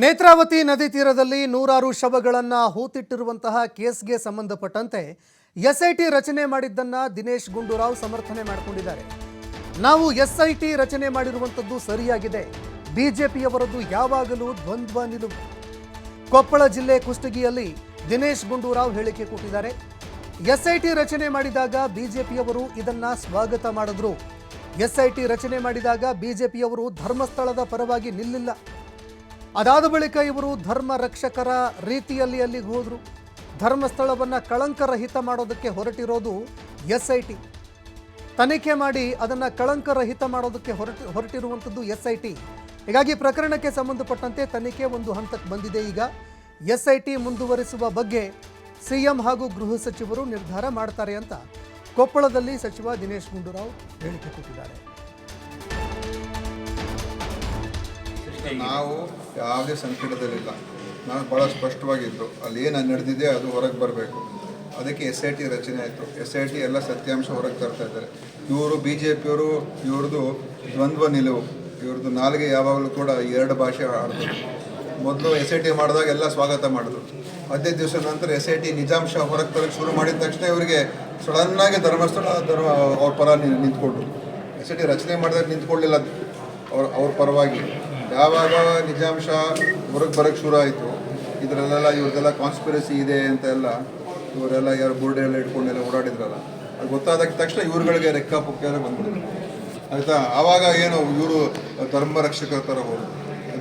ನೇತ್ರಾವತಿ ನದಿ ತೀರದಲ್ಲಿ ನೂರಾರು ಶವಗಳನ್ನು ಹೂತಿಟ್ಟಿರುವಂತಹ ಕೇಸ್ಗೆ ಸಂಬಂಧಪಟ್ಟಂತೆ ಎಸ್ಐಟಿ ರಚನೆ ಮಾಡಿದ್ದನ್ನ ದಿನೇಶ್ ಗುಂಡೂರಾವ್ ಸಮರ್ಥನೆ ಮಾಡಿಕೊಂಡಿದ್ದಾರೆ. ನಾವು ಎಸ್ಐಟಿ ರಚನೆ ಮಾಡಿರುವಂಥದ್ದು ಸರಿಯಾಗಿದೆ. ಬಿಜೆಪಿಯವರದ್ದು ಯಾವಾಗಲೂ ದ್ವಂದ್ವ ನಿಲುವು. ಕೊಪ್ಪಳ ಜಿಲ್ಲೆ ಕುಷ್ಟಗಿಯಲ್ಲಿ ದಿನೇಶ್ ಗುಂಡೂರಾವ್ ಹೇಳಿಕೆ ಕೊಟ್ಟಿದ್ದಾರೆ. ಎಸ್ಐಟಿ ರಚನೆ ಮಾಡಿದಾಗ ಬಿಜೆಪಿಯವರು ಇದನ್ನ ಸ್ವಾಗತ ಮಾಡಿದ್ರು. ಎಸ್ಐಟಿ ರಚನೆ ಮಾಡಿದಾಗ ಬಿಜೆಪಿಯವರು ಧರ್ಮಸ್ಥಳದ ಪರವಾಗಿ ನಿಲ್ಲಿಲ್ಲ. ಅದಾದ ಬಳಿಕ ಇವರು ಧರ್ಮ ರಕ್ಷಕರ ರೀತಿಯಲ್ಲಿ ಅಲ್ಲಿಗೆ ಹೋದರು. ಧರ್ಮಸ್ಥಳವನ್ನ ಕಳಂಕರಹಿತ ಮಾಡೋದಕ್ಕೆ ಹೊರಟಿರೋದು ಎಸ್ ಐ ಟಿ ತನಿಖೆ ಮಾಡಿ ಅದನ್ನ ಕಳಂಕರಹಿತ ಮಾಡೋದಕ್ಕೆ ಹೊರಟಿ, ಹೊರಟಿರುವಂಥದ್ದು ಎಸ್ ಐ ಟಿ ಹೀಗಾಗಿ ಪ್ರಕರಣಕ್ಕೆ ಸಂಬಂಧಪಟ್ಟಂತೆ ತನಿಖೆ ಒಂದು ಹಂತಕ್ಕೆ ಬಂದಿದೆ. ಈಗ ಎಸ್ ಐ ಟಿ ಮುಂದುವರಿಸುವ ಬಗ್ಗೆ ಸಿಎಂ ಹಾಗೂ ಗೃಹ ಸಚಿವರು ನಿರ್ಧಾರ ಮಾಡ್ತಾರೆ ಅಂತ ಕೊಪ್ಪಳದಲ್ಲಿ ಸಚಿವ ದಿನೇಶ್ ಗುಂಡೂರಾವ್ ಹೇಳಿಕೆ ಕೊಟ್ಟಿದ್ದಾರೆ. ನಾವು ಯಾವುದೇ ಸಂಕಟದಲ್ಲಿಲ್ಲ ನಾನು ಭಾಳ ಸ್ಪಷ್ಟವಾಗಿದ್ದರು ಅಲ್ಲಿ ಏನು ನಡೆದಿದೆ ಅದು ಹೊರಗೆ ಬರಬೇಕು. ಅದಕ್ಕೆ ಎಸ್ ಐ ಟಿ ರಚನೆ ಆಯಿತು. ಎಸ್ ಐ ಟಿ ಎಲ್ಲ ಸತ್ಯಾಂಶ ಹೊರಗೆ ತರ್ತಾ ಇದ್ದಾರೆ. ಇವರು ಬಿ ಜೆ ಪಿಯವರು ಇವ್ರದ್ದು ದ್ವಂದ್ವ ನಿಲುವು. ಇವ್ರದ್ದು ನಾಲಿಗೆ ಯಾವಾಗಲೂ ಕೂಡ ಎರಡು ಭಾಷೆ ಆಡಿದ್ರು ಮೊದಲು ಎಸ್ ಐ ಟಿ ಮಾಡಿದಾಗ ಎಲ್ಲ ಸ್ವಾಗತ ಮಾಡಿದ್ರು ಹದಿನೈದು ದಿವಸ ನಂತರ ಎಸ್ ಐ ಟಿ ನಿಜಾಂಶ ಹೊರಗೆ ತರಕ್ಕೆ ಶುರು ಮಾಡಿದ ತಕ್ಷಣ ಇವರಿಗೆ ಸಡನ್ನಾಗಿ ಧರ್ಮಸ್ಥಳ, ಧರ್ಮ, ಅವ್ರ ಪರ ನಿಂತ್ಕೊಂಡ್ರು. ಎಸ್ ಐ ಟಿ ರಚನೆ ಮಾಡಿದಾಗ ನಿಂತ್ಕೊಳ್ಳಿಲ್ಲ. ಅವ್ರ ಅವ್ರ ಪರವಾಗಿ. ಯಾವಾಗ ನಿಜಾಂಶ ಹೊರಗೆ ಬರೋಕ್ಕೆ ಶುರು ಆಯಿತು? ಇದರಲ್ಲೆಲ್ಲ ಇವ್ರದ್ದೆಲ್ಲ ಕಾನ್ಸ್ಪಿರಸಿ ಇದೆ ಅಂತ ಎಲ್ಲ ಇವರೆಲ್ಲ ಯಾರು ಬೋರ್ಡ್ ಎಲ್ಲ ಇಟ್ಕೊಂಡೆಲ್ಲ ಓಡಾಡಿದ್ರಲ್ಲ. ಅದು ಗೊತ್ತಾದ ತಕ್ಷಣ ಇವ್ರುಗಳಿಗೆ ರೆಕ್ಕ ಪುಕ್ಕ ಬಂದ್ಬಿಡ್ತು. ಆಯಿತಾ? ಆವಾಗ ಏನು ಇವರು ಧರ್ಮ ರಕ್ಷಕರ ಥರ ಹೋದರು.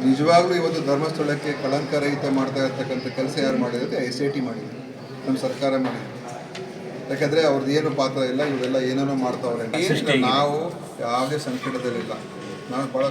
ನಿಜವಾಗ್ಲೂ ಇವತ್ತು ಧರ್ಮಸ್ಥಳಕ್ಕೆ ಕಳಂಕರಹಿತ ಮಾಡ್ತಾ ಇರ್ತಕ್ಕಂಥ ಕೆಲಸ ಯಾರು ಮಾಡಿದ್ರೆ? ಎಸ್ ಐ ಟಿ ಮಾಡಿದ್ರು. ನಮ್ಮ ಸರ್ಕಾರ ಮಾಡಿದ್ರು. ಯಾಕಂದರೆ ಅವ್ರದ್ದು ಏನು ಪಾತ್ರ ಇಲ್ಲ ಇವರೆಲ್ಲ ಏನೇನೋ ಮಾಡ್ತಾವ್ರೆ ನಾವು ಯಾವುದೇ ಸಂಕಟದಲ್ಲಿಲ್ಲ. ನಾವು ಭಾಳ